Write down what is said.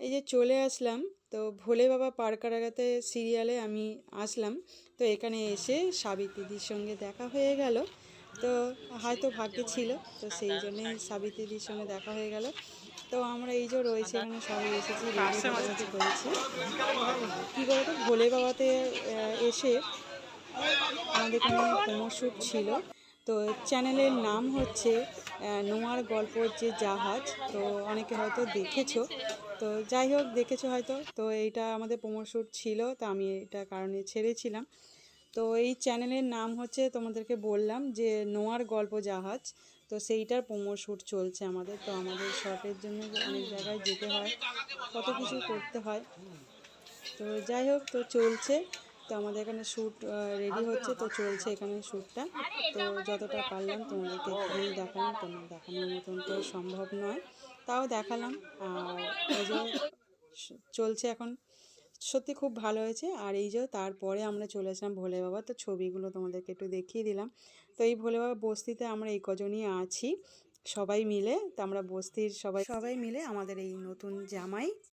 এই যে চলে আসলাম, তো ভোলে বাবা পার কারাগাতে সিরিয়ালে আমি আসলাম, তো এখানে এসে সাবিত্রীদির সঙ্গে দেখা হয়ে গেল। তো হয়তো ভাগ্যে ছিল, তো সেই জন্যে সাবিত্রীদির সঙ্গে দেখা হয়ে গেল। তো আমরা এই যে রয়েছে, এখানে সবাই এসেছি করেছি। কী বলতো, ভোলে বাবাতে এসে আমাদের কোনো প্রমোট শ্যুট ছিল। তো চ্যানেলের নাম হচ্ছে নোয়ার গল্পর যে জাহাজ, তো অনেকে হয়তো দেখেছ। তো যাই হোক, দেখেছ হয়তো। তো এইটা আমাদের প্রমোশুট ছিল, তো আমি এটা কারণে ছেড়েছিলাম। তো এই চ্যানেলের নাম হচ্ছে, তোমাদেরকে বললাম যে, নোয়ার গল্প জাহাজ। তো সেইটার শ্যুট চলছে আমাদের। তো আমাদের শর্টের জন্য অনেক জায়গায় যেতে হয়, কত কিছু করতে হয়। তো যাই হোক, তো চলছে। তো আমাদের এখানে শ্যুট রেডি হচ্ছে, তো চলছে এখানে শ্যুটটা। তো যতটা পারলাম তোমাদেরকে একটুখানি দেখালাম, তোমার দেখানোর মতন তো সম্ভব নয়। তাও দেখালাম, আর এই যে চলছে এখন, সত্যি খুব ভালো হয়েছে। আর এই যে তারপরে আমরা চলে আসলাম ভোলে বাবা, তো ছবিগুলো তোমাদেরকে একটু দেখিয়ে দিলাম। তো এই ভোলে বাবা বস্তিতে আমরা এই কজনই আছি, সবাই মিলে। তো আমরা বস্তির সবাই সবাই মিলে আমাদের এই নতুন জামাই